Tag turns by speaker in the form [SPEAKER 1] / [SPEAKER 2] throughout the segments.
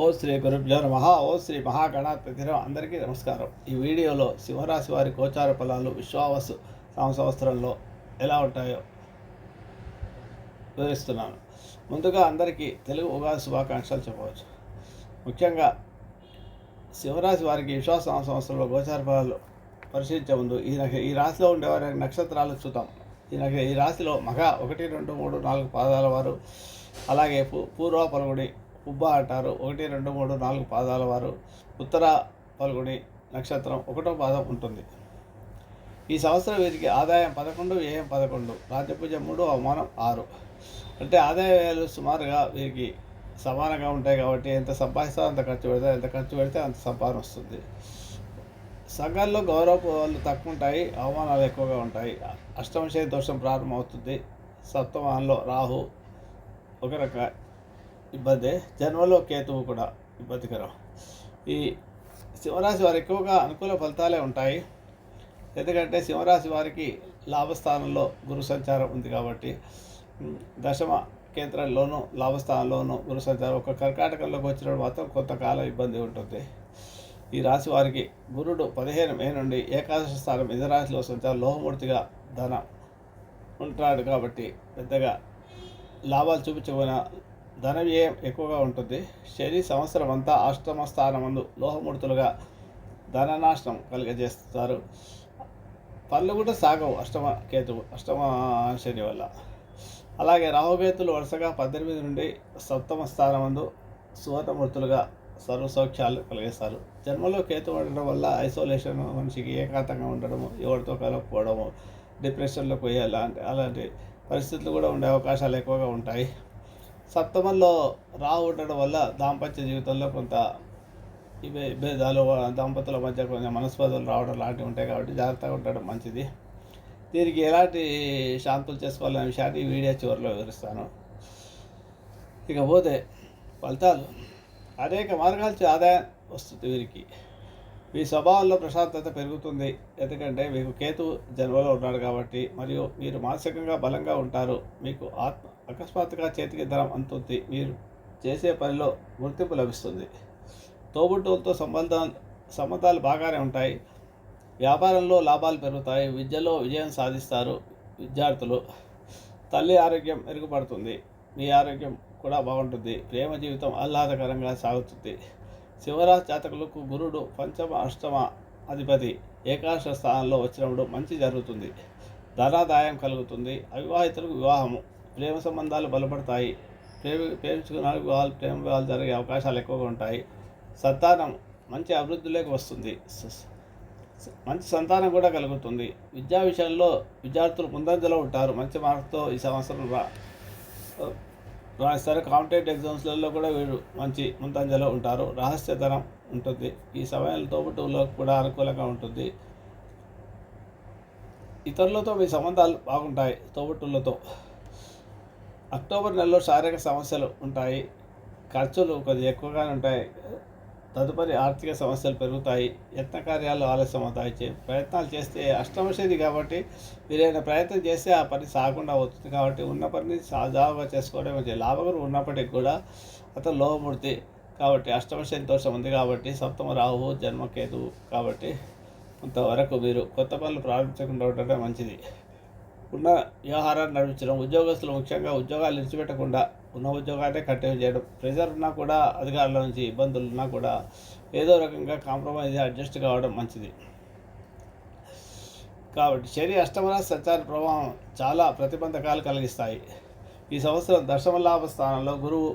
[SPEAKER 1] ఓ శ్రీ గురుభ్యో నమ. ఓ శ్రీ మహాగణాధిపతి అందరికీ నమస్కారం. ఈ వీడియోలో సింహరాశి వారి గోచార ఫలాలు విశ్వావసు సంవత్సరంలో ఎలా ఉంటాయో వివరిస్తున్నాను. ముందుగా అందరికీ తెలుగు ఉగాది శుభాకాంక్షలు చెప్పవచ్చు. ముఖ్యంగా సింహరాశి వారికి విశ్వాస సంవత్సరంలో గోచార ఫలాలు పరిశీలించే ముందు ఈ నక్ష ఈ రాశిలో ఉండేవారి నక్షత్రాలు చూద్దాం. ఈ నక్ష ఈ రాశిలో మగ ఒకటి రెండు మూడు నాలుగు పాదాల వారు. అలాగే పూ పూర్వ పలుగుడి ఉబ్బ అంటారు. ఒకటి రెండు మూడు నాలుగు పాదాల వారు ఉత్తర పల్గొని నక్షత్రం ఒకటో పాదం ఉంటుంది. ఈ సంవత్సరం వీరికి ఆదాయం పదకొండు వ్యయం పదకొండు రాజ్యపూజ మూడు అవమానం ఆరు. అంటే ఆదాయ వ్యయాలు సుమారుగా వీరికి సమానంగా ఉంటాయి కాబట్టి ఎంత సంపాదిస్తారో అంత ఖర్చు పెడతారు. ఎంత ఖర్చు పెడితే అంత సంపాదన వస్తుంది. సంఘాల్లో గౌరవాలు తక్కువ ఉంటాయి. అవమానాలు ఎక్కువగా ఉంటాయి. అష్టమశయ దోషం ప్రారంభమవుతుంది. సప్తమానంలో రాహు ఒక రక ఇబ్బంది. జన్మలో కేతువు కూడా ఇబ్బందికరం. ఈ సింహరాశి వారు ఎక్కువగా అనుకూల ఫలితాలే ఉంటాయి. ఎందుకంటే సింహరాశి వారికి లాభస్థానంలో గురు సంచారం ఉంది కాబట్టి దశమ కేంద్రంలోనూ లాభస్థానంలోనూ గురు సంచారం. ఒక కర్కాటకంలోకి వచ్చినప్పుడు మాత్రం కొంతకాలం ఇబ్బంది ఉంటుంది. ఈ రాశి వారికి గురుడు పదిహేను మే నుండి ఏకాదశ స్థానం ఇంద్రరాశిలో సంచారం. లోహమూర్తిగా ధన ఉంటాడు కాబట్టి పెద్దగా లాభాలు చూపించకపోయినా ధన వ్యయం ఎక్కువగా ఉంటుంది. శని సంవత్సరం అంతా అష్టమ స్థానమందు లోహమూర్తులుగా ధననాశనం కలిగజేస్తారు. పనులు కూడా సాగవు అష్టమ కేతువు అష్టమ శని వల్ల. అలాగే రాహుకేతులు వరుసగా పద్దెనిమిది నుండి సప్తమ స్థానమందు సువర్ణమూర్తులుగా సర్వ సౌఖ్యాలు కలిగిస్తారు. జన్మలో కేతు ఉండడం వల్ల ఐసోలేషన్ మనిషికి ఏకాంతంగా ఉండడము ఎవరితో కలపకపోవడము డిప్రెషన్లోకి పోయే అలాంటి అలాంటి పరిస్థితులు కూడా ఉండే అవకాశాలు ఎక్కువగా ఉంటాయి. సప్తమంలో రావు ఉండడం వల్ల దాంపత్య జీవితంలో కొంత ఇవే భేదాలు దంపతుల మధ్య కొంచెం మనస్పర్ధలు రావడం లాంటివి ఉంటాయి కాబట్టి జాగ్రత్తగా ఉండడం మంచిది. దీనికి ఎలాంటి శాంతులు చేసుకోవాలనే విషయాన్ని వీడియో చివరిలో వివరిస్తాను. ఇకపోతే ఫలితాలు. అనేక మార్గాల ఆదాయం వస్తుంది వీరికి. మీ స్వభావంలో ప్రశాంతత పెరుగుతుంది. ఎందుకంటే మీకు కేతు జన్మలో ఉన్నాడు కాబట్టి మరియు మీరు మానసికంగా బలంగా ఉంటారు. మీకు ఆత్మ అకస్మాత్తుగా చేతికి ధనం అందుతుంది మీరు చేసే పనిలో గుర్తింపు లభిస్తుంది. తోబుట్టువులతో సంబంధం సంబంధాలు బాగానే ఉంటాయి. వ్యాపారంలో లాభాలు పెరుగుతాయి. విద్యలో విజయం సాధిస్తారు విద్యార్థులు. తల్లి ఆరోగ్యం మెరుగుపడుతుంది. మీ ఆరోగ్యం కూడా బాగుంటుంది. ప్రేమ జీవితం ఆహ్లాదకరంగా సాగుతుంది. శివరాజ్ జాతకులకు గురుడు పంచమ అష్టమ అధిపతి ఏకాదశ స్థానంలో వచ్చినప్పుడు మంచి జరుగుతుంది. ధనాదాయం కలుగుతుంది. అవివాహితులకు వివాహము. ప్రేమ సంబంధాలు బలపడతాయి. ప్రేమ ప్రేమించుకున్న వాళ్ళు ప్రేమ వివాహాలు జరిగే అవకాశాలు ఎక్కువగా ఉంటాయి. సంతానం మంచి అభివృద్ధిలోకి వస్తుంది. మంచి సంతానం కూడా కలుగుతుంది. విద్యా విషయంలో విద్యార్థులు ముందంజలో ఉంటారు. మంచి మార్కుతో ఈ సంవత్సరం రా రాస్తారు. కాంపిటేటివ్ ఎగ్జామ్స్లలో కూడా వీరు మంచి ముందంజలో ఉంటారు. రహస్యతనం ఉంటుంది. ఈ సమయంలో తోబుట్టువులకు కూడా అనుకూలంగా ఉంటుంది. ఇతరులతో మీ సంబంధాలు బాగుంటాయి. తోబుట్టులతో అక్టోబర్ నెలలో శారీరక సమస్యలు ఉంటాయి. ఖర్చులు కొద్దిగా ఎక్కువగానే ఉంటాయి. తదుపరి ఆర్థిక సమస్యలు పెరుగుతాయి. యత్న కార్యాలు ఆలస్యం అవుతాయి ప్రయత్నాలు చేస్తే అష్టమశది కాబట్టి మీరైనా ప్రయత్నం చేస్తే ఆ పని సాగకుండా అవుతుంది కాబట్టి ఉన్న పనిని సాజావుగా చేసుకోవడం మంచిది. లాభగురు ఉన్నప్పటికీ కూడా అతను లోహమూర్తి కాబట్టి అష్టమశని దోషం ఉంది కాబట్టి సప్తమ రాహు జన్మకేతువు కాబట్టి కొంతవరకు మీరు కొత్త పనులు ప్రారంభించకుండా ఉండటం మంచిది. ఉన్న వ్యవహారాన్ని నడిపించడం ఉద్యోగస్తులు ముఖ్యంగా ఉద్యోగాలు విడిచిపెట్టకుండా ఉన్న ఉద్యోగాలే కంటిన్యూ చేయడం ప్రెజర్ ఉన్నా కూడా అధికారుల నుంచి ఇబ్బందులు ఉన్నా కూడా ఏదో రకంగా కాంప్రమైజ్ అడ్జస్ట్ కావడం మంచిది. కాబట్టి శని అష్టమరాశి సంచార ప్రభావం చాలా ప్రతిబంధకాలు కలిగిస్తాయి. ఈ సంవత్సరం దశమ లాభ స్థానంలో గురువు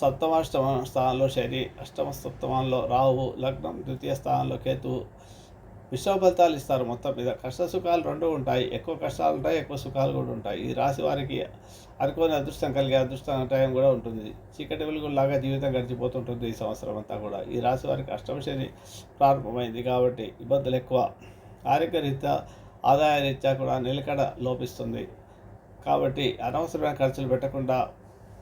[SPEAKER 1] సప్తమాష్టమ స్థానంలో శని అష్టమ సప్తమంలో రాహువు లగ్నం ద్వితీయ స్థానంలో కేతువు విశ్వఫలితాలు ఇస్తారు మొత్తం. మీద కష్ట సుఖాలు రెండు ఉంటాయి. ఎక్కువ కష్టాలు ఉంటాయి ఎక్కువ సుఖాలు కూడా ఉంటాయి. ఈ రాశి వారికి అనుకోని అదృష్టం కలిగే అదృష్టం టైం కూడా ఉంటుంది. చీకటి వెలుగులాగా జీవితం గడిచిపోతుంటుంది ఈ సంవత్సరం అంతా కూడా. ఈ రాశి వారికి అష్టమశని ప్రారంభమైంది కాబట్టి ఇబ్బందులు ఎక్కువ. ఆరోగ్యరీత్యా ఆదాయ రీత్యా కూడా నిలకడ లోపిస్తుంది. కాబట్టి అనవసరమైన ఖర్చులు పెట్టకుండా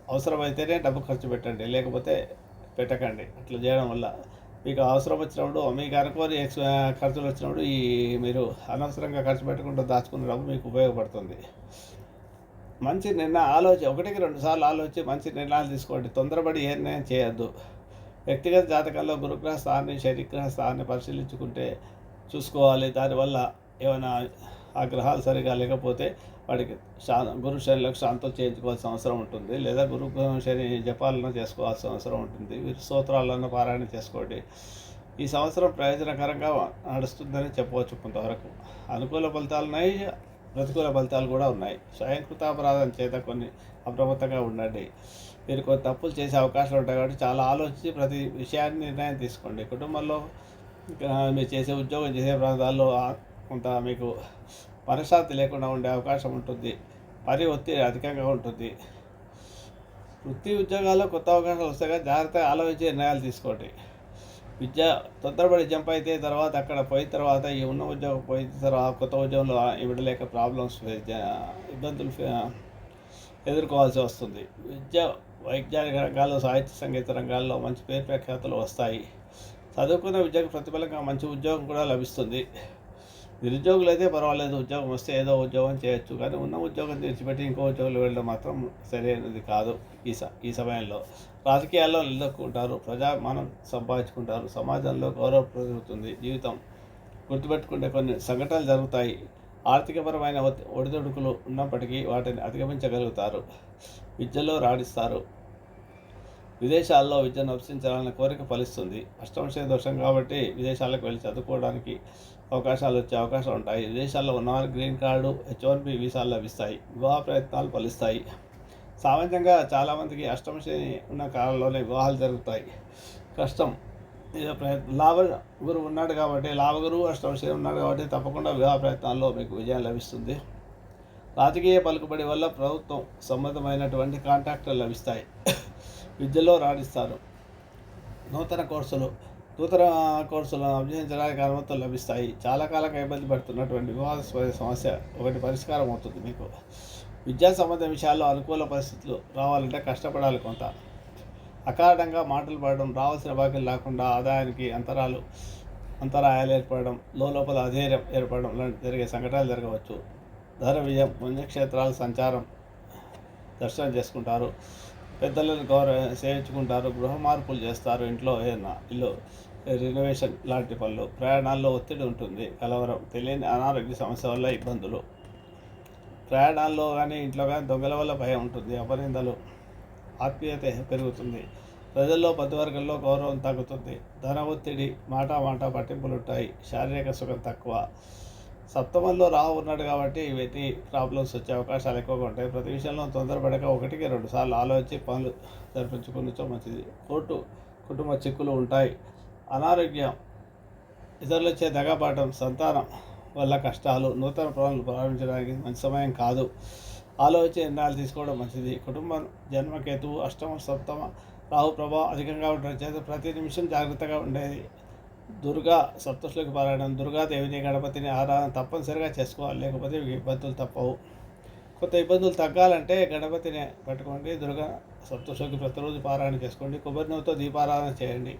[SPEAKER 1] అవసరమైతేనే డబ్బు ఖర్చు పెట్టండి. లేకపోతే పెట్టకండి. అట్లా చేయడం వల్ల మీకు అవసరం వచ్చినప్పుడు మీకు అనుకోని ఎక్స్ ఖర్చులు వచ్చినప్పుడు ఈ మీరు అనవసరంగా ఖర్చు పెట్టకుండా దాచుకున్న డబ్బు మీకు ఉపయోగపడుతుంది. మంచి నిర్ణయం ఆలోచి ఒకటికి రెండు సార్లు ఆలోచించి మంచి నిర్ణయాలు తీసుకోండి. తొందరపడి ఏ నిర్ణయం చేయొద్దు. వ్యక్తిగత జాతకంలో గురుగ్రహ స్థానాన్ని శనిగ్రహ స్థానాన్ని పరిశీలించుకుంటే చూసుకోవాలి. దానివల్ల ఏమైనా ఆ గ్రహాలు సరిగా లేకపోతే వాడికి శా గురు శనిలకు శాంతం చేయించుకోవాల్సిన అవసరం ఉంటుంది. లేదా గురు శని జపాలను చేసుకోవాల్సిన అవసరం ఉంటుంది. వీరి స్తోత్రాలను పారాయణ చేసుకోండి. ఈ సంవత్సరం ప్రయోజనకరంగా నడుస్తుందని చెప్పవచ్చు కొంతవరకు. అనుకూల ఫలితాలు ఉన్నాయి ప్రతికూల ఫలితాలు కూడా ఉన్నాయి. స్వయంకృతాపరాధం చేత కొన్ని అప్రమత్తంగా ఉండండి. మీరు కొన్ని తప్పులు చేసే అవకాశాలు ఉంటాయి కాబట్టి చాలా ఆలోచించి ప్రతి విషయాన్ని నిర్ణయం తీసుకోండి. కుటుంబంలో మీరు చేసే ఉద్యోగం చేసే ప్రాంతాల్లో కొంత మీకు మనశ్శాంతి లేకుండా ఉండే అవకాశం ఉంటుంది. పని ఒత్తిడి అధికంగా ఉంటుంది. వృత్తి ఉద్యోగాల్లో కొత్త అవకాశాలు వస్తాయి కానీ జాగ్రత్తగా ఆలోచించి నిర్ణయాలు తీసుకోండి. విద్య తొందరపడి జంప్ అయితే తర్వాత అక్కడ పోయిన తర్వాత ఈ ఉన్న ఉద్యోగం పోయిన తర్వాత కొత్త ఉద్యోగంలో ఇవ్వడలేక ప్రాబ్లమ్స్ ఇబ్బందులు ఎదుర్కోవాల్సి వస్తుంది. విద్య వైజ్ఞానిక రంగాల్లో సాహిత్య సంగీత రంగాల్లో మంచి పేరు ప్రఖ్యాతులు వస్తాయి. చదువుకున్న విద్యకు ప్రతిఫలంగా మంచి ఉద్యోగం కూడా లభిస్తుంది. నిరుద్యోగులు అయితే పర్వాలేదు ఉద్యోగం వస్తే ఏదో ఉద్యోగం చేయొచ్చు. కానీ ఉన్న ఉద్యోగం తెచ్చిపెట్టి ఇంకో ఉద్యోగులు వెళ్ళడం మాత్రం సరైనది కాదు ఈ స ఈ సమయంలో. రాజకీయాల్లో నిలదొక్కుంటారు ప్రజామానం సంపాదించుకుంటారు సమాజంలో గౌరవం పెరుగుతుంది జీవితం. గుర్తుపెట్టుకుంటే కొన్ని సంఘటనలు జరుగుతాయి. ఆర్థికపరమైన ఒడిదొడుకులు ఒడిదుడుకులు ఉన్నప్పటికీ వాటిని అధిగమించగలుగుతారు. విద్యలో రాణిస్తారు. విదేశాల్లో విద్యను అభ్యసించాలన్న కోరిక ఫలిస్తుంది. అష్టమశయ దోషం కాబట్టి విదేశాలకు వెళ్ళి చదువుకోవడానికి అవకాశాలు వచ్చే అవకాశాలు ఉంటాయి. విదేశాల్లో ఉన్నవారు green card H one B వీసాలు లభిస్తాయి. వివాహ ప్రయత్నాలు ఫలిస్తాయి. సామాన్యంగా చాలామందికి అష్టమ శ్రేణి ఉన్న కాలంలోనే వివాహాలు జరుగుతాయి. కష్టం. ప్రయత్నం లాభ గురువు ఉన్నాడు కాబట్టి లాభ గురువు శ్రేణి ఉన్నాడు కాబట్టి తప్పకుండా వివాహ ప్రయత్నాల్లో మీకు విజయం లభిస్తుంది. రాజకీయ పలుకుబడి వల్ల ప్రభుత్వం సంబంధమైనటువంటి కాంట్రాక్టులు లభిస్తాయి. విద్యలో రాణిస్తారు. నూతన కోర్సులు. నూతన కోర్సులను అభ్యసించడానికి అనుమతులు లభిస్తాయి. చాలా కాలంగా ఇబ్బంది పడుతున్నటువంటి వివాదాస్పద సమస్య ఒకటి పరిష్కారం అవుతుంది మీకు. విద్యా సంబంధ విషయాల్లో అనుకూల పరిస్థితులు రావాలంటే కష్టపడాలి కొంత. అకారణంగా మాటలు పడడం రావాల్సిన బాకీలు లేకుండా ఆదాయానికి అంతరాలు అంతరాయాలు ఏర్పడడం లోపల అధైర్యం ఏర్పడడం లాంటి జరిగే సంఘటనలు జరగవచ్చు. ధర విజయం పుణ్యక్షేత్రాల సంచారం దర్శనం చేసుకుంటారు. పెద్దలను గౌర సేవించుకుంటారు గృహ మార్పులు చేస్తారు ఇంట్లో ఏదైనా ఇల్లు రినోవేషన్ లాంటి పనులు ప్రయాణాల్లో ఒత్తిడి ఉంటుంది. కలవరం తెలియని అనారోగ్య సమస్య వల్ల ఇబ్బందులు. ప్రయాణాల్లో కానీ ఇంట్లో కానీ దొంగల వల్ల భయం ఉంటుంది. అపనిందలు ఆత్మీయత పెరుగుతుంది. ప్రజల్లో బంధువర్గంలో గౌరవం తగ్గుతుంది. ధన ఒత్తిడి మాట మాట పట్టింపులు ఉంటాయి శారీరక సుఖం తక్కువ. సప్తమంలో రావు ఉన్నాడు కాబట్టి ఇవన్నీ ప్రాబ్లమ్స్ వచ్చే అవకాశాలు ఎక్కువగా ఉంటాయి. ప్రతి విషయంలో తొందరపడక ఒకటికి రెండు సార్లు ఆలోచించి పనులు జరిపించుకునిచో మంచిది. కోర్టు కుటుంబ చిక్కులు ఉంటాయి. అనారోగ్యం ఇతరులు వచ్చే దగాపాఠం సంతానం వల్ల కష్టాలు నూతన ప్రాణాలు ప్రారంభించడానికి మంచి సమయం కాదు. ఆలోచించి నిర్ణయాలు తీసుకోవడం మంచిది. కుటుంబం జన్మకేతువు అష్టమ సప్తమ రాహు ప్రభావం అధికంగా ఉండడం చేత ప్రతి నిమిషం జాగ్రత్తగా ఉండేది. దుర్గా సప్తశ్లోకి పారాయణం దుర్గాదేవిని గణపతిని ఆరాధన తప్పనిసరిగా చేసుకోవాలి. లేకపోతే ఇబ్బందులు తప్పవు. కొత్త ఇబ్బందులు తగ్గాలంటే గణపతిని పెట్టుకోండి దుర్గా సప్తశ్లోకి ప్రతిరోజు పారాయణ చేసుకోండి కొబ్బరి నూనెతో దీపారాధన చేయండి.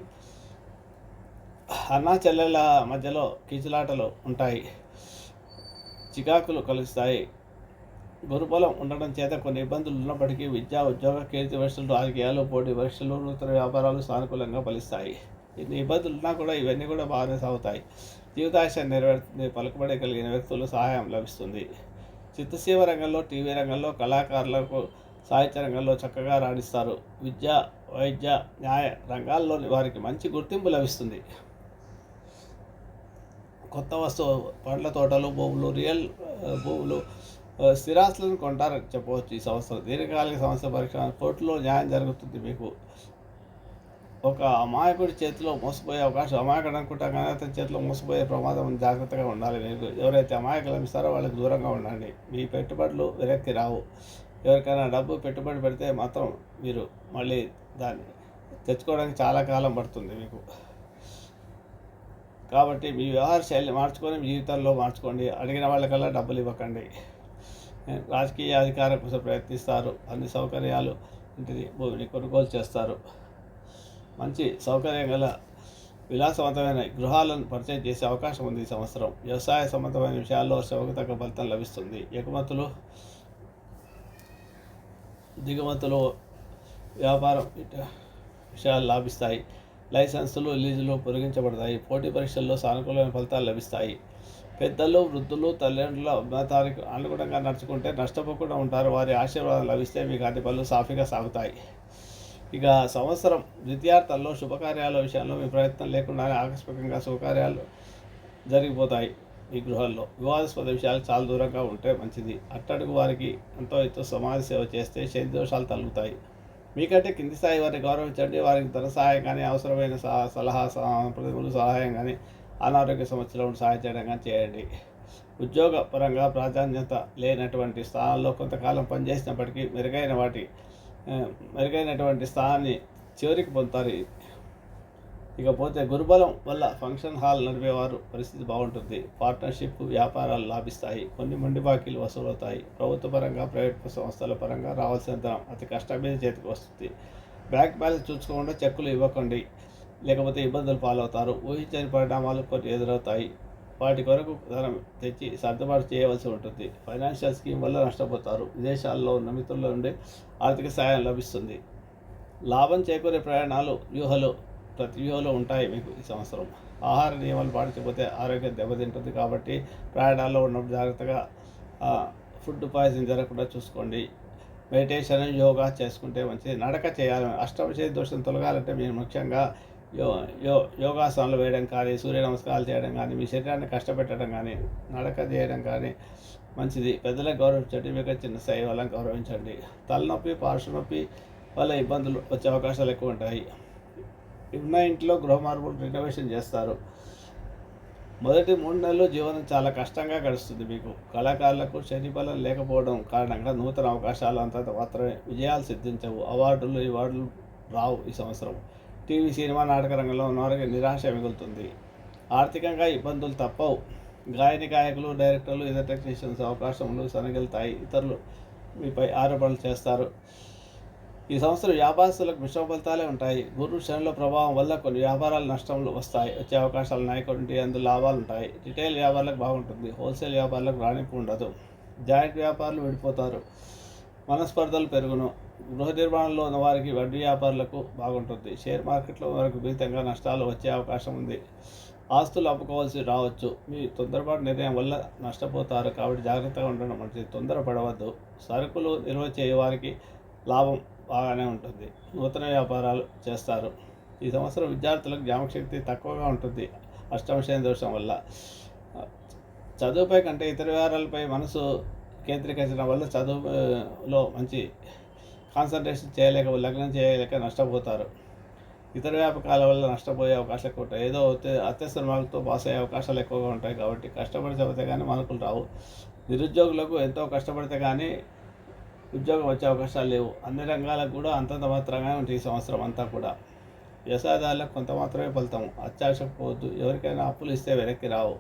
[SPEAKER 1] అన్నా చెల్లెళ్ళ మధ్యలో కీచులాటలు ఉంటాయి. చికాకులు కలుస్తాయి గురుబలం ఉండడం చేత కొన్ని ఇబ్బందులు ఉన్నప్పటికీ విద్య ఉద్యోగ కీర్తి వరుసలు రాజకీయాలు పోటీ పరీక్షలు నూతన వ్యాపారాలు సానుకూలంగా ఫలిస్తాయి. ఇన్ని ఇబ్బందులు ఉన్నా కూడా ఇవన్నీ కూడా బాగానే సాగుతాయి. జీవితాశ నెరవేరుతుంది పలుకుబడి కలిగిన వ్యక్తులు సహాయం లభిస్తుంది. చిత్తసీమ రంగంలో టీవీ రంగంలో కళాకారులకు సాహిత్య రంగంలో చక్కగా రాణిస్తారు. విద్య వైద్య న్యాయ రంగాల్లోని వారికి మంచి గుర్తింపు లభిస్తుంది. కొత్త వస్తువు పండ్ల తోటలు భూములు రియల్ భూములు స్థిరాస్తులను కొంటారని చెప్పవచ్చు ఈ సంవత్సరం దీర్ఘకాలిక సమస్య పరిష్కారం కోర్టులో న్యాయం జరుగుతుంది మీకు. ఒక అమాయకుడి చేతిలో మోసపోయే అవకాశం అమాయకుడు అనుకుంటాం కానీ అతని చేతిలో మోసపోయే ప్రమాదం జాగ్రత్తగా ఉండాలి. మీరు ఎవరైతే అమాయకులు అమిస్తారో వాళ్ళకి దూరంగా ఉండండి. మీ పెట్టుబడులు వెనక్కి రావు. ఎవరికైనా డబ్బు పెట్టుబడి పెడితే మాత్రం మీరు మళ్ళీ దాన్ని తెచ్చుకోవడానికి చాలా కాలం పడుతుంది మీకు. కాబట్టి మీ వ్యవహార శైలి మార్చుకొని మీ జీవితంలో మార్చుకోండి. అడిగిన వాళ్ళకల్లా డబ్బులు ఇవ్వకండి. రాజకీయ అధికారం కోసం ప్రయత్నిస్తారు. అన్ని సౌకర్యాలు ఇంటిని భూమిని కొనుగోలు చేస్తారు. మంచి సౌకర్యం గల విలాసవంతమైన గృహాలను పరిచయం చేసే అవకాశం ఉంది ఈ సంవత్సరం. వ్యవసాయ సంబంధమైన విషయాల్లో శవకతగ్గ ఫలితం లభిస్తుంది. ఎగుమతులు దిగుమతులు వ్యాపారం విషయాలు లాభిస్తాయి. లైసెన్సులు లీజులు పొరిగించబడతాయి పోటీ పరీక్షల్లో సానుకూలమైన ఫలితాలు లభిస్తాయి. పెద్దలు వృద్ధులు తల్లిదండ్రుల మతానికి అనుగుణంగా నడుచుకుంటే నష్టపోకుండా ఉంటారు. వారి ఆశీర్వాదం లభిస్తే మీకు అన్ని పనులు సాఫీగా సాగుతాయి. ఇక సంవత్సరం ద్వితీయార్థంలో శుభకార్యాల విషయంలో మీ ప్రయత్నం లేకుండా ఆకస్మికంగా శుభకార్యాలు జరిగిపోతాయి ఈ గృహాల్లో వివాదాస్పద విషయాలు చాలా దూరంగా ఉంటే మంచిది. అట్టడుగు వారికి ఎంతో ఎంతో సమాజ సేవ చేస్తే శని దోషాలు తగ్గుతాయి. మీకంటే కింది స్థాయి వారిని గౌరవించండి. వారికి ధన సహాయం కానీ అవసరమైన సహ- సలహా ప్రతిమూల సహాయం కానీ అనారోగ్య సమస్యలో సహాయం చేయడం కానీ చేయండి. ఉద్యోగపరంగా ప్రాధాన్యత లేనటువంటి స్థానాల్లో కొంతకాలం పనిచేసినప్పటికీ మెరుగైన వాటి మెరుగైనటువంటి స్థానాన్ని చివరికి పొందుతారు. ఇకపోతే గురుబలం వల్ల ఫంక్షన్ హాల్ నడిపేవారు పరిస్థితి బాగుంటుంది. పార్ట్నర్షిప్ వ్యాపారాలు లాభిస్తాయి. కొన్ని మండి బాకీలు వసూలవుతాయి. ప్రభుత్వ పరంగా ప్రైవేట్ సంస్థల పరంగా రావాల్సిన ధనం అతి కష్టం మీద చేతికి వస్తుంది. బ్యాంక్ బ్యాలెన్స్ చూసుకోకుండా చెక్కులు ఇవ్వకండి. లేకపోతే ఇబ్బందులు పాలవుతారు. ఊహించని పరిణామాలు కొన్ని ఎదురవుతాయి. వాటి కొరకు ధనం తెచ్చి సర్దుబాటు చేయవలసి ఉంటుంది. ఫైనాన్షియల్ స్కీమ్ వల్ల నష్టపోతారు. విదేశాల్లో ఉన్న మిత్రుల నుండి ఆర్థిక సాయం లభిస్తుంది. లాభం చేకూరే ప్రయాణాలు వ్యూహాలు ప్రతి వ్యూహలో ఉంటాయి మీకు ఈ సంవత్సరం. ఆహార నియమాలు పాటించకపోతే ఆరోగ్యం దెబ్బతింటుంది కాబట్టి ప్రయాణాల్లో ఉన్నప్పుడు జాగ్రత్తగా ఫుడ్ పాయిజన్ జరగకుండా చూసుకోండి. మెడిటేషన్ యోగా చేసుకుంటే మంచిది. నడక చేయాలి. అష్టమశయ దోషం తొలగాలంటే మీరు ముఖ్యంగా యో యో యోగాసనాలు వేయడం కానీ సూర్య నమస్కారాలు చేయడం కానీ మీ శరీరాన్ని కష్టపెట్టడం కానీ నడక చేయడం కానీ మంచిది. పెద్దలకు గౌరవించండి మీకు చిన్న స్థాయి వాళ్ళని గౌరవించండి. తలనొప్పి పార్శ్వ నొప్పి వల్ల ఇబ్బందులు వచ్చే అవకాశాలు ఎక్కువ ఉంటాయి. ఉన్న ఇంట్లో గృహ మార్పులు రినోవేషన్ చేస్తారు. మొదటి మూడు నెలలు జీవనం చాలా కష్టంగా గడుస్తుంది మీకు. కళాకారులకు శని బలం లేకపోవడం కారణంగా నూతన అవకాశాలు అంతంత మాత్రమే విజయాలు సిద్ధించవు. అవార్డులు ఇవార్డులు రావు ఈ సంవత్సరం. టీవీ సినిమా నాటక రంగంలో ఉన్నవారికి నిరాశ మిగులుతుంది. ఆర్థికంగా ఇబ్బందులు తప్పవు. గాయని గాయకులు డైరెక్టర్లు ఇతర టెక్నీషియన్స్ అవకాశములు సనగిలుతాయి. ఇతరులు మీపై ఆరోపణలు చేస్తారు. ఈ సంస్థలు వ్యాపారస్తులకు మిశ్రమ ఫలితాలే ఉంటాయి. గురు శనుల ప్రభావం వల్ల కొన్ని వ్యాపారాలు నష్టంలు వస్తాయి. వచ్చే అవకాశాలు ఉన్నాయి కొన్ని అందులో లాభాలు ఉంటాయి. రిటైల్ వ్యాపారులకు బాగుంటుంది. హోల్సేల్ వ్యాపారులకు రాణింపు ఉండదు జాయింట్ వ్యాపారులు విడిపోతారు. మనస్పర్ధలు పెరుగును. గృహ నిర్మాణంలో ఉన్న వారికి వడ్డీ వ్యాపారులకు బాగుంటుంది. షేర్ మార్కెట్లో వరకు విపరీతంగా నష్టాలు వచ్చే అవకాశం ఉంది. ఆస్తులు అమ్ముకోవాల్సి రావచ్చు. మీ తొందరపాటు నిర్ణయం వల్ల నష్టపోతారు కాబట్టి జాగ్రత్తగా ఉండడం మంచిది. తొందరపడవద్దు. సరుకులు నిల్వ చేయవారికి లాభం బాగానే ఉంటుంది. నూతన వ్యాపారాలు చేస్తారు. ఈ సంవత్సరం విద్యార్థులకు జ్ఞాపకశక్తి తక్కువగా ఉంటుంది. అష్టమశయం దోషం వల్ల. చదువుపై కంటే ఇతర వ్యవహారాలపై మనసు కేంద్రీకరించడం వల్ల చదువులో మంచి కాన్సన్ట్రేషన్ చేయలేక లగ్నం చేయలేక నష్టపోతారు. ఇతర వ్యాపకాల వల్ల నష్టపోయే అవకాశాలు ఎక్కువ ఉంటాయి. ఏదో అత్యవసర మార్కులతో పాస్ అయ్యే అవకాశాలు ఎక్కువగా ఉంటాయి కాబట్టి కష్టపడి చదివితే కానీ మార్కులు రావు. నిరుద్యోగులకు ఎంతో కష్టపడితే కానీ ఉద్యోగం వచ్చే అవకాశాలు లేవు. అన్ని రంగాలకు కూడా అంతంత మాత్రంగానే ఉంటుంది ఈ సంవత్సరం అంతా కూడా. వ్యవసాయదారులకు కొంత మాత్రమే ఫలితం. అత్యాశపోవద్దు ఎవరికైనా అప్పులు ఇస్తే వెనక్కి రావు.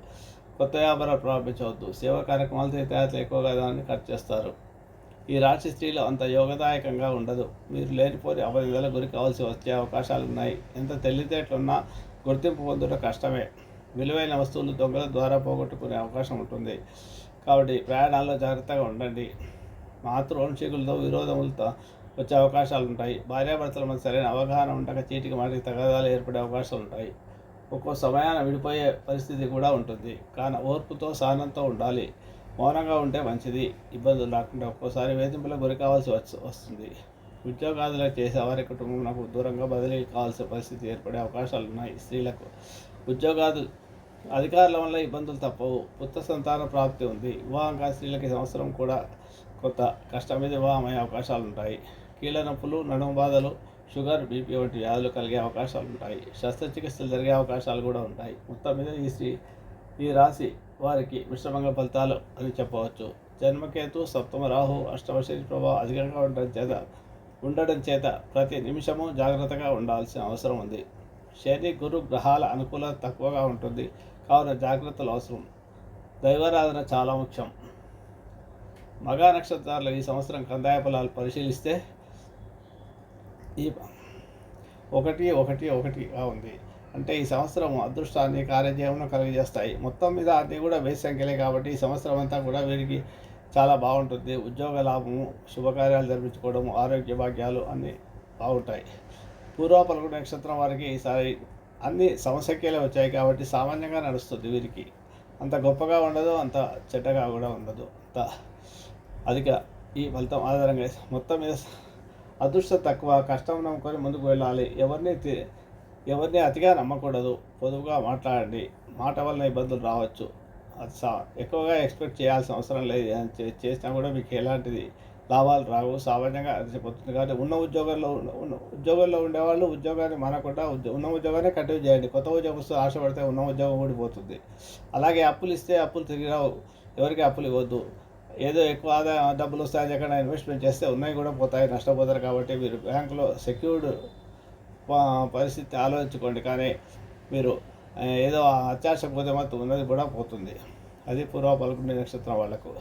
[SPEAKER 1] కొత్త వ్యాపారాలు ప్రారంభించవద్దు. సేవా కార్యక్రమాలు తీర్థయాత్రలు ఎక్కువగా దాన్ని ఖర్చు చేస్తారు. ఈ రాశి స్త్రీలు అంత యోగదాయకంగా ఉండదు. మీరు లేనిపోని అబద్ధాల గురి కావాల్సి వచ్చే అవకాశాలు ఉన్నాయి. ఎంత తెలివితేటలున్నా గుర్తింపు పొందడం కష్టమే. విలువైన వస్తువులు దొంగల ద్వారా పోగొట్టుకునే అవకాశం ఉంటుంది. కాబట్టి ప్రయాణాల్లో జాగ్రత్తగా ఉండండి. మాతృవంశీకులతో విరోధములతో వచ్చే అవకాశాలు ఉంటాయి. భార్యాభర్తల మధ్య సరైన అవగాహన ఉండక చీటికి మాటికి తగాదాలు ఏర్పడే అవకాశాలు ఉంటాయి. ఒక్కో సమయాన విడిపోయే పరిస్థితి కూడా ఉంటుంది. కానీ ఓర్పుతో సహనంతో ఉండాలి. మౌనంగా ఉంటే మంచిది. ఇబ్బందులు రాకుండా ఒక్కోసారి వేధింపులకు గురి కావాల్సి వస్తుంది. ఉద్యోగాదులు చేసే వారి కుటుంబం దూరంగా బదిలీ కావాల్సిన పరిస్థితి ఏర్పడే అవకాశాలు ఉన్నాయి. స్త్రీలకు ఉద్యోగాలు అధికారుల వల్ల ఇబ్బందులు తప్పవు. పుత్ర సంతాన ప్రాప్తి ఉంది. వివాహం కాని స్త్రీలకి సంవత్సరం కూడా కొత్త కష్టం మీద వివాహం అయ్యే అవకాశాలు ఉంటాయి. కీళ్ళ నొప్పులు నడుము బాధలు షుగర్ బీపీ వంటి వ్యాధులు కలిగే అవకాశాలు ఉంటాయి. శస్త్రచికిత్సలు జరిగే అవకాశాలు కూడా ఉంటాయి. మొత్తం మీద ఈ శ్రీ ఈ రాశి వారికి మిశ్రమంగా ఫలితాలు అని చెప్పవచ్చు. జన్మకేతు సప్తమ రాహు అష్టమ శని ప్రభావం అధికంగా ఉండడం చేత ఉండడం చేత ప్రతి నిమిషము జాగ్రత్తగా ఉండాల్సిన అవసరం ఉంది. శని గురు గ్రహాల అనుకూలత తక్కువగా ఉంటుంది. కావున జాగ్రత్తలు అవసరం. దైవారాధన చాలా ముఖ్యం. మగా నక్షత్రాలు ఈ సంవత్సరం కందాయ ఫలాలు పరిశీలిస్తే ఈ ఒకటి ఒకటి ఒకటిగా ఉంది. అంటే ఈ సంవత్సరం అదృష్టాన్ని కార్యజీవనం కలిగజేస్తాయి. మొత్తం మీద అన్నీ కూడా వేసి సంఖ్యలే కాబట్టి ఈ సంవత్సరం అంతా కూడా వీరికి చాలా బాగుంటుంది. ఉద్యోగ లాభము శుభకార్యాలు జరిపించుకోవడము ఆరోగ్య భాగ్యాలు అన్నీ బాగుంటాయి. పూర్వ పలుకుడు నక్షత్రం వారికి ఈసారి అన్ని సమస్యకేలే వచ్చాయి కాబట్టి సామాన్యంగా నడుస్తుంది వీరికి. అంత గొప్పగా ఉండదు అంత చెడ్డగా కూడా ఉండదు. అంత అధిక ఈ ఫలితం ఆధారంగా మొత్తం మీద అదృష్టం తక్కువ కష్టం నమ్ముకొని ముందుకు వెళ్ళాలి. ఎవరిని తి- ఎవరిని అతిగా నమ్మకూడదు. పొదుపుగా మాట్లాడండి. మాట వలన ఇబ్బందులు రావచ్చు. అది సా ఎక్కువగా ఎక్స్పెక్ట్ చేయాల్సిన అవసరం లేదు. అని చే- చేసినా కూడా మీకు ఎలాంటిది లాభాలు రావు. సామాన్యంగా అరిచిపోతుంది కాబట్టి ఉన్న ఉద్యోగంలో ఉన్న- ఉద్యోగంలో ఉండేవాళ్ళు ఉద్యోగాన్ని మానకుండా ఉద్యో ఉన్న ఉద్యోగాన్ని కంటిన్యూ చేయండి. కొత్త ఉద్యోగం వస్తే ఆశపడితే ఉన్న ఉద్యోగం ఊడిపోతుంది. అలాగే అప్పులు ఇస్తే అప్పులు తిరిగి రావు. ఎవరికి అప్పులు ఇవ్వద్దు. ఏదో ఎక్కువ ఆదాయం డబ్బులు వస్తాయని ఎక్కడ ఇన్వెస్ట్మెంట్ చేస్తే ఉన్నాయి కూడా పోతాయి నష్టపోతారు కాబట్టి మీరు బ్యాంకులో సెక్యూర్డ్ పరిస్థితి ఆలోచించుకోండి. కానీ మీరు ఏదో అత్యాశ పోతే మాత్రం ఉన్నది కూడా పోతుంది. అది పూర్వ పలుకునే నక్షత్రం వాళ్ళకు.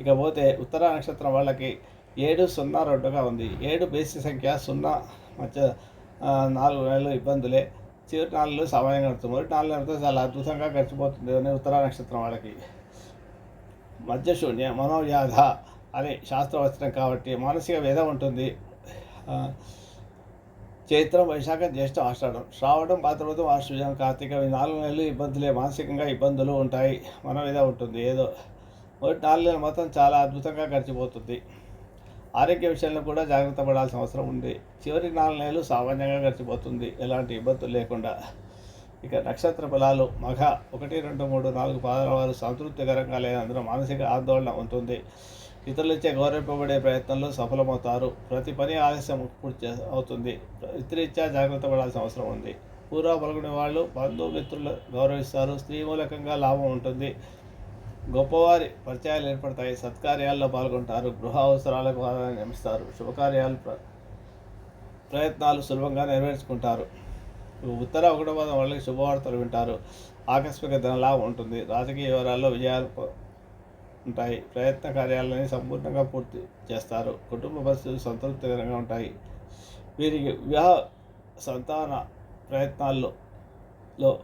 [SPEAKER 1] ఇకపోతే ఉత్తర నక్షత్రం వాళ్ళకి ఏడు సున్నా రెండుగా ఉంది. ఏడు బేసి సంఖ్య సున్నా మధ్య నాలుగు నెలలు ఇబ్బందులే. చివరి నాలుగు నెలలు సామాన్యంగా గడుతుంది. మొదటి నాలుగు నెలలతో చాలా అద్భుతంగా గడిచిపోతుంది. అని ఉత్తర నక్షత్రం వాళ్ళకి. మధ్య శూన్య మనోవ్యాధ అనే శాస్త్రవచనం కాబట్టి మానసిక వేద ఉంటుంది. చైత్రం వైశాఖం జ్యేష్ఠం ఆషాఢం శ్రావణం భాద్రపదం ఆశ్వజం కార్తీక ఈ నాలుగు నెలలు ఇబ్బందులే. మానసికంగా ఇబ్బందులు ఉంటాయి. మన మీద ఉంటుంది. ఏదో మొదటి నాలుగు నెలలు మొత్తం చాలా అద్భుతంగా గడిచిపోతుంది. ఆరోగ్య విషయంలో కూడా జాగ్రత్త పడాల్సిన అవసరం ఉంది. చివరి నాలుగు నెలలు సామాన్యంగా గడిచిపోతుంది. ఎలాంటి ఇబ్బందులు లేకుండా. ఇక నక్షత్ర ఫలాలు మఘ ఒకటి రెండు మూడు నాలుగు పాదాల సంతృప్తికరంగా లేనందున మానసిక ఆందోళన ఉంటుంది. ఇతరులచే గౌరవింపబడే ప్రయత్నంలో సఫలమవుతారు. ప్రతి పని ఆలస్యం పూర్తి అవుతుంది. ఇతరీత్యా జాగ్రత్త పడాల్సిన అవసరం ఉంది. పూర్వ పలుకునే వాళ్ళు బంధుమిత్రులు గౌరవిస్తారు. స్త్రీ మూలకంగా లాభం ఉంటుంది. గొప్పవారి పరిచయాలు ఏర్పడతాయి. సత్కార్యాల్లో పాల్గొంటారు. గృహ అవసరాలకు ఆదాయం నియమిస్తారు. శుభకార్యాలు ప్ర ప్రయత్నాలు సులభంగా నెరవేర్చుకుంటారు. ఉత్తర ఒకటో పదం వాళ్ళకి శుభవార్తలు వింటారు. ఆకస్మిక ధనలాభం ఉంటుంది. రాజకీయ వివరాల్లో విజయాలు ఉంటాయి. ప్రయత్న కార్యాలని సంపూర్ణంగా పూర్తి చేస్తారు. కుటుంబ పరిస్థితులు సంతృప్తికరంగా ఉంటాయి. వీరికి వివాహ సంతాన ప్రయత్నాల్లో లో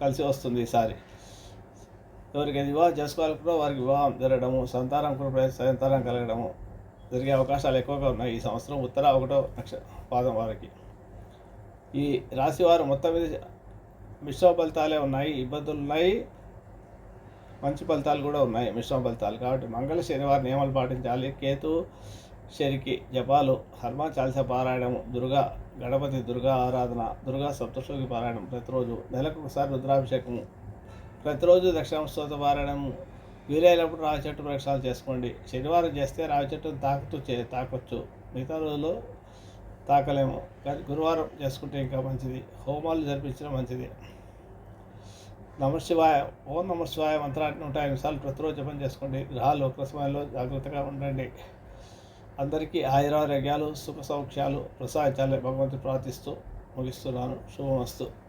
[SPEAKER 1] కలిసి వస్తుంది ఈసారి. ఎవరికి వివాహం చేసుకోవాలనుకున్నా వారికి వివాహం జరగడము సంతానం కూడా సంతానం కలగడము జరిగే అవకాశాలు ఎక్కువగా ఉన్నాయి ఈ సంవత్సరం ఉత్తర ఒకటో నక్ష పాదం వారికి. ఈ రాశివారు మొత్తం మీద మిశ్రమ ఫలితాలే ఉన్నాయి. ఇబ్బందులు ఉన్నాయి. మంచి ఫలితాలు కూడా ఉన్నాయి. మిశ్రమ ఫలితాలు కాబట్టి మంగళ శనివారం నియమాలు పాటించాలి. కేతు శరికి జపాలు హర్మ చాలీస పారాయణము దుర్గా గణపతి దుర్గా ఆరాధన దుర్గా సప్తశ్లోకి పారాయణం ప్రతిరోజు నెలకు ఒకసారి రుద్రాభిషేకము ప్రతిరోజు దక్షిణ పారాయణము వీలైనప్పుడు రావి చెట్టు ప్రక్షాళన చేసుకోండి. శనివారం చేస్తే రావి చెట్టును తాకుతూ చే తాకొచ్చు. మిగతా రోజుల్లో తాకలేము. కానీ గురువారం చేసుకుంటే ఇంకా మంచిది. హోమాలు జరిపించడం మంచిది. నమశివాయ ఓం నమ శివాయ మంత్రాన్ని నూట ఐదు సార్లు ప్రతిరోజు జపం చేసుకోండి. గ్రహాలు ఒక సమయంలో జాగ్రత్తగా ఉండండి. అందరికీ ఆయురారోగ్యాలు సుఖ సౌఖ్యాలు ప్రసాదించాలని భగవంతుడు ప్రార్థిస్తూ ముగిస్తున్నాను. శుభమస్తు.